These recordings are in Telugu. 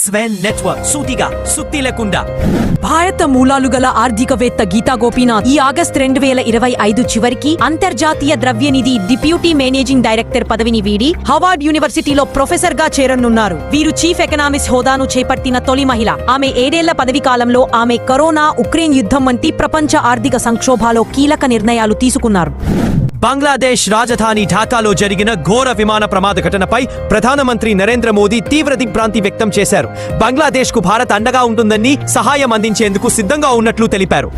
స్వెల్ నెట్వర్క్ సూటిగా సుత్తి లేకుండా భారత మూలాలు గల ఆర్థికవేత్త గీతా గోపీనాథ్ ఈ ఆగస్ట్ రెండు వేల ఇరవై ఐదు చివరికి అంతర్జాతీయ ద్రవ్యనిధి డిప్యూటీ మేనేజింగ్ డైరెక్టర్ పదవిని వీడి హవార్డ్ యూనివర్సిటీలో ప్రొఫెసర్గా చేరనున్నారు. వీరు చీఫ్ ఎకనామిక్స్ హోదాను చేపట్టిన తొలి మహిళ. ఆమె ఏడేళ్ళ పదవి కాలంలో ఆమె కరోనా ఉక్రెయిన్ యుద్ధం వంటి ప్రపంచ ఆర్థిక సంక్షోభాలో కీలక నిర్ణయాలు తీసుకున్నారు. బంగ్లాదేశ్ రాజధాని ఢాకాలో జరిగిన ఘోర విమాన ప్రమాద ఘటనపై ప్రధానమంత్రి నరేంద్ర మోదీ తీవ్ర దిగ్భ్రాంతి వ్యక్తం చేశారు. బంగ్లాదేశ్కు భారత్ అండగా ఉంటుందని సహాయం అందించేందుకు సిద్ధంగా ఉన్నట్లు తెలిపారు.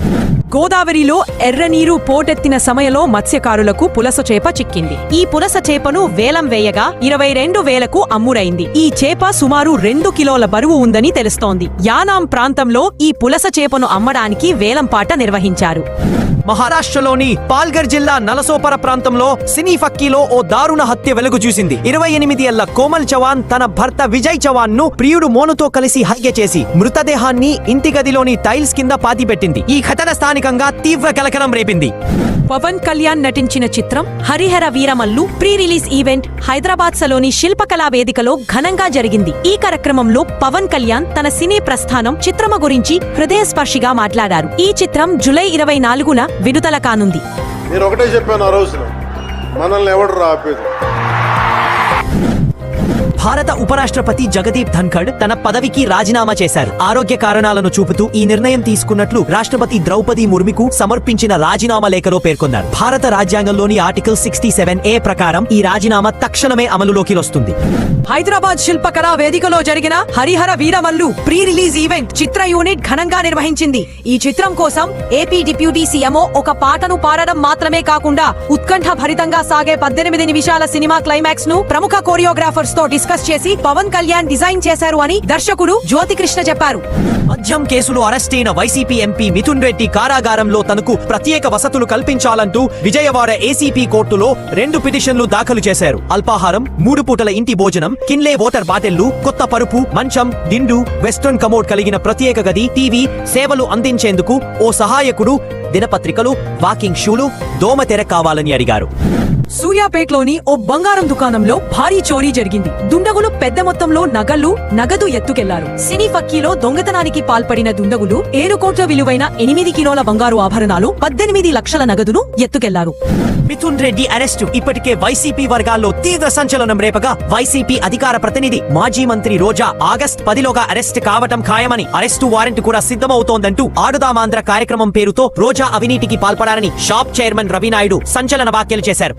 గోదావరిలో ఎర్రనీరు పోటెత్తిన సమయంలో మత్స్యకారులకు పులస చేప చిక్కింది. ఈ పులస చేపను వేలం వేయగా ఇరవై రెండు వేలకు అమ్ముడైంది. ఈ చేప సుమారు రెండు కిలోల బరువు ఉందని తెలుస్తోంది. యానాం ప్రాంతంలో ఈ పులస చేపను అమ్మడానికి వేలంపాట నిర్వహించారు. మహారాష్ట్రలోని పాల్గర్ జిల్లా నలసోపర ప్రాంతంలో సినీ ఫక్కీలో ఓ దారుణ హత్య వెలుగు చూసింది ఇరవై ఎనిమిది ఏళ్ళ కోమల్ చవాన్ తన భర్త విజయ్ చవాన్ను ప్రియుడు మోనుతో కలిసి హత్య చేసి మృతదేహాన్ని ఇంటి గదిలోని టైల్స్ కింద పాతిపెట్టింది. ఈ ఘటన స్థానికంగా తీవ్ర కలకలం రేపింది. పవన్ కళ్యాణ్ నటించిన చిత్రం Harihara Veeramallu pre release event Hyderabad Saloni Shilpakala వేదికలో ఘనంగా జరిగింది. ఈ కార్యక్రమంలో పవన్ కళ్యాణ్ తన సినీ ప్రస్థానం చిత్రమ గురించి హృదయస్పర్శిగా మాట్లాడారు. ఈ చిత్రం జులై ఇరవై నాలుగున విడుదల కానుంది. నేను ఒకటే చెప్పాను ఆ రోజున మనల్ని ఎవడు రాపేది భారత ఉపరాష్ట్రపతి జగదీప్ ధన్ఖడ్ తన పదవికి రాజీనామా చేశారు. ఆరోగ్య కారణాలను చూపుతూ ఈ నిర్ణయం తీసుకున్నట్లు రాష్ట్రపతి ద్రౌపది ముర్ముకు సమర్పించిన రాజీనామా లేఖలో పేర్కొన్నారు. భారత రాజ్యాంగంలోని ఆర్టికల్ సిక్స్టీ సెవెన్ ఏ ప్రకారం ఈ రాజీనామా తక్షణమే అమలులోకి వస్తుంది. హైదరాబాద్ శిల్పకళా వేదికలో జరిగిన Harihara Veeramallu pre release event చిత్ర యూనిట్ ఘనంగా నిర్వహించింది. ఈ చిత్రం కోసం ఏపీ డిప్యూటీ సీఎంఓ ఒక పాటను పాడడం మాత్రమే కాకుండా ఉత్కంఠ భరితంగా సాగే పద్దెనిమిది నిమిషాల సినిమా క్లైమాక్స్ను ప్రముఖ కోరియోగ్రాఫర్స్తో డిస్కస్ చేసి పవన్ కళ్యాణ్ డిజైన్ చేశారు అని దర్శకుడు జ్యోతి కృష్ణ చెప్పారు. మద్యం కేసులో అరెస్టైన వైసీపీ ఎంపీ మిథున్ రెడ్డి కారాగారంలో తనకు ప్రత్యేక వసతులు కల్పించాలంటూ విజయవాడ ఏసీపీ కోర్టులో రెండు పిటిషన్లు దాఖలు చేశారు. అల్పాహారం మూడు పూటల ఇంటి భోజనం కిన్లే వాటర్ బాటిళ్ళు కొత్త పరుపు మంచం దిండు వెస్ట్రన్ కమోడ్ కలిగిన ప్రత్యేక గది టీవీ సేవలు అందించేందుకు ఓ సహాయకుడు దినపత్రికలు వాకింగ్ షూలు దోమతెర కావాలని అడిగారు. సూర్యాపేటలోని ఓ బంగారం దుకాణంలో భారీ చోరీ జరిగింది. దుండగులు పెద్ద మొత్తంలో నగలు నగదు ఎత్తుకెళ్ళారు. సినీ ఫక్కీలో దొంగతనానికి పాల్పడిన దుండగులు ఏడు కోట్ల విలువైన ఎనిమిది కిలోల బంగారు ఆభరణాలు పద్దెనిమిది లక్షల నగదును ఎత్తుకెళ్ళారు. మిథున్ రెడ్డి అరెస్టు ఇప్పటికే వైసీపీ వర్గాల్లో తీవ్ర సంచలనం రేపగా వైసీపీ అధికార ప్రతినిధి మాజీ మంత్రి రోజా ఆగస్ట్ పదిలోగా అరెస్ట్ కావటం ఖాయమని అరెస్టు వారెంట్ కూడా సిద్ధమవుతోందంటూ ఆడుదామాంధ్ర కార్యక్రమం పేరుతో రోజా అవినీతికి పాల్పడారని షాప్ చైర్మన్ రవినాయుడు సంచలన వ్యాఖ్యలు చేశారు.